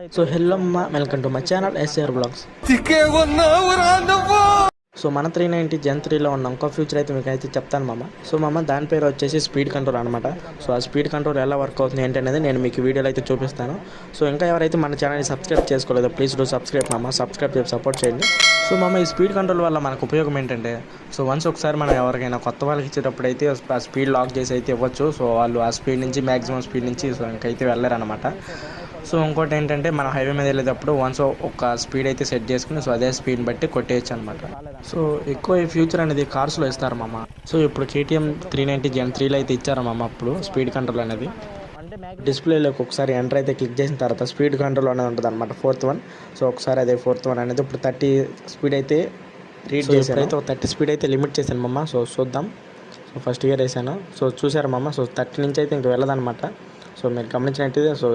So hello అమ్మ welcome to my channel SR blogs so మన three ninety gen త్రీలో ఉన్న ఇంకో ఫ్యూచర్ అయితే మీకు అయితే చెప్తాను మామ. సో మామ దాని పేరు వచ్చేసి స్పీడ్ కంట్రోల్ అనమాట సో ఆ స్పీడ్ కంట్రోల్ ఎలా వర్క్ అవుతుంది ఏంటి అనేది నేను మీకు వీడియోలో అయితే చూపిస్తాను. సో ఇంకా ఎవరైతే మన ఛానల్ని సబ్స్క్రైబ్ చేసుకోలేదో ప్లీజ్ డూ సబ్స్క్రైబ్ మామ. సబ్స్క్రైబ్ చేసి సపోర్ట్ చేయండి. సో మామ ఈ స్పీడ్ కంట్రోల్ వల్ల మనకు ఉపయోగం ఏంటంటే సో వన్స్ ఒకసారి మనం ఎవరికైనా కొత్త వాళ్ళకి ఇచ్చేటప్పుడు అయితే ఆ స్పీడ్ లాక్ చేసి అయితే ఇవ్వచ్చు. సో వాళ్ళు ఆ స్పీడ్ నుంచి మ్యాక్సిమం స్పీడ్ నుంచి సో ఇంకైతే వెళ్ళారనమాట. సో ఇంకోటి ఏంటంటే మనం హైవే మీద వెళ్ళేటప్పుడు వన్స్ ఒక స్పీడ్ అయితే సెట్ చేసుకుని సో అదే స్పీడ్ బట్టి కొట్టేయచ్చు అనమాట సో ఎక్కువ ఈ ఫ్యూచర్ అనేది కార్స్లో ఇస్తారు మామ. సో ఇప్పుడు కేటీఎం త్రీ నైంటీ జెన్ త్రీలో అయితే ఇచ్చారు మామ అప్పుడు స్పీడ్ కంట్రోల్ అనేది. డిస్ప్లేలోకి ఒకసారి ఎంటర్ అయితే క్లిక్ చేసిన తర్వాత స్పీడ్ కంట్రోల్ అనేది ఉంటుంది అనమాట ఫోర్త్ వన్. సో ఒకసారి అదే ఫోర్త్ వన్ అనేది ఇప్పుడు థర్టీ స్పీడ్ అయితే రీడ్ చేశాను. అయితే థర్టీ స్పీడ్ అయితే లిమిట్ చేశాను మమ్మ సో చూద్దాం. సో ఫస్ట్ ఇయర్ వేసాను సో చూసారు మమ్మ సో థర్టీ నుంచి అయితే ఇంక వెళ్ళదన్నమాట. సో మీరు గమనించినట్టయితే సో